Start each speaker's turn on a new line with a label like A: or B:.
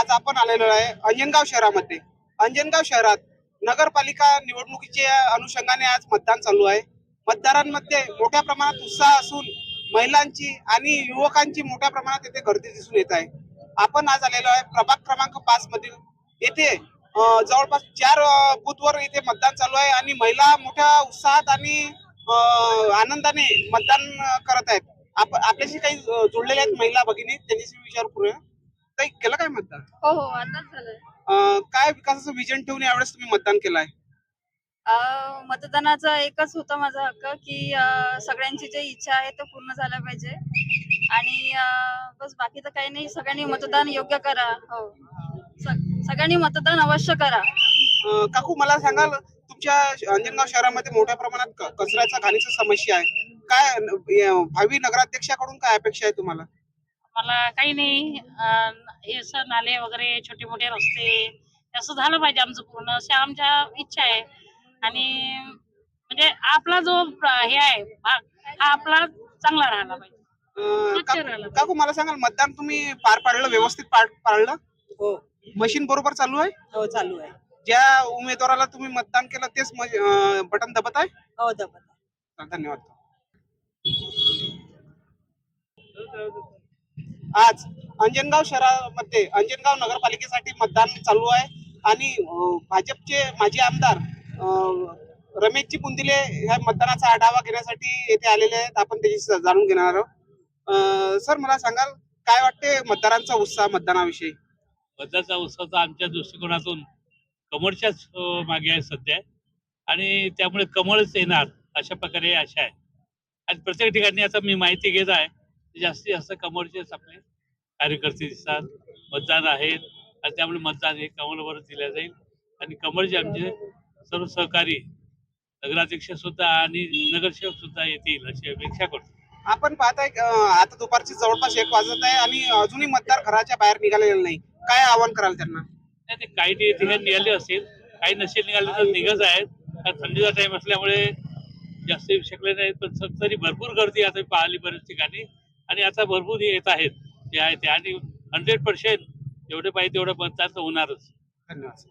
A: आज आपण आलेलो आहे अंजनगाव शहरामध्ये. अंजनगाव शहरात नगरपालिका निवडणुकीच्या अनुषंगाने आज मतदान चालू आहे. मतदारांमध्ये मोठ्या प्रमाणात उत्साह असून महिलांची आणि युवकांची मोठ्या प्रमाणात येथे गर्दी दिसून येत आहे. आपण आज आलेलो आहे प्रभाग क्रमांक पाच मधील. येथे जवळपास चार अं, बूथवर इथे मतदान चालू आहे आणि महिला मोठ्या उत्साहात आणि आनंदाने मतदान करत आहेत. आप आपल्याशी काही जुळलेल्या आहेत महिला भगिनी त्यांच्याशी विचार करूया. काही केलं काय मतदान?
B: हो हो आताच झालंय.
A: अं, काय विकासाचं विजन ठेवून यावेळेस तुम्ही मतदान केलंय?
B: अं, मतदानाचा एकच होता माझा हक्क की अं, सगळ्यांची जी इच्छा आहे तो पूर्ण झाला पाहिजे. आणि अं, बस बाकी तर काही नाही. सगळ्यांनी मतदान योग्य करा. हो. सगळ्यांनी मतदान अवश्य करा.
A: अं, काकू मला सांगाल तुमच्या अंजनगाव शहरामध्ये मोठ्या प्रमाणात क- कचऱ्याचा घाणीची समस्या आहे. काय भावी नगराध्यक्षाकडून काय अपेक्षा आहे तुम्हाला?
C: मला काही नाही. अं, हे असं नाले वगैरे छोटे मोठे रस्ते असं झालं पाहिजे आमचं पूर्ण. अशा आमच्या इच्छा आहे. आणि म्हणजे आपला जो हे आहे भाग हा आपला चांगला राहिला पाहिजे. स्वच्छ
A: काकू- मला सांगाल मतदान तुम्ही पार पाडलं व्यवस्थित पार पाडलं?
D: हो.
A: मशीन बरोबर चालू आहे?
D: हो चालू आहे.
A: ज्या उमेदवाराला तुम्ही मतदान केलं तेच बटन दबत आहे?
D: हो दबत
A: तर धन्यवाद. आज अंजनगाव शहरामध्ये अंजनगाव नगरपालिकेसाठी मतदान चालू आहे. आणि भाजपचे माजी आमदार रमेशजी बुंदिले ह्या मतदानाचा आढावा घेण्यासाठी येथे आलेले आहेत. आपण त्याची जाणून घेणार आहोत. सर मला सांगाल काय वाटते मतदारांचा उत्साह मतदानाविषयी?
E: मतदानाचा उत्सव आमच्या दृष्टिकोनातून कमळच्याच मागे आहे सध्या. आणि त्यामुळे कमळच येणार अशा प्रकारे आशा आहे. आणि प्रत्येक ठिकाणी आता मी माहिती घेत आहे. जास्तीत जास्त कमळचेच आपले कार्यकर्ते दिसतात मतदान आहेत आणि त्यामुळे मतदान हे कमळवर दिलं जाईल. आणि कमळचे आमचे सर्व सहकारी नगराध्यक्ष सुद्धा आणि नगरसेवक सुद्धा येतील अशी अपेक्षा करतो.
A: आपण पाहताय आता दुपारची जवळपास एक वाजत आहे आणि अजूनही मतदार घराच्या बाहेर निघालेले नाही. काय आवाहन कराल त्यांना?
E: नाही ते काही ठिकाणी निघाले असतील काही नसेल निघाले तर निघत आहेत. थंडीचा टाइम असल्यामुळे जास्त येऊ शकले नाहीत पण तरी भरपूर गर्दी आता पाहिली बऱ्याच ठिकाणी. आणि आता भरपूर येत आहेत. जे आहे ते. आणि हंड्रेड पर्सेंट जेवढे पाहिजे तेवढं बनतात तर होणारच.
A: धन्यवाद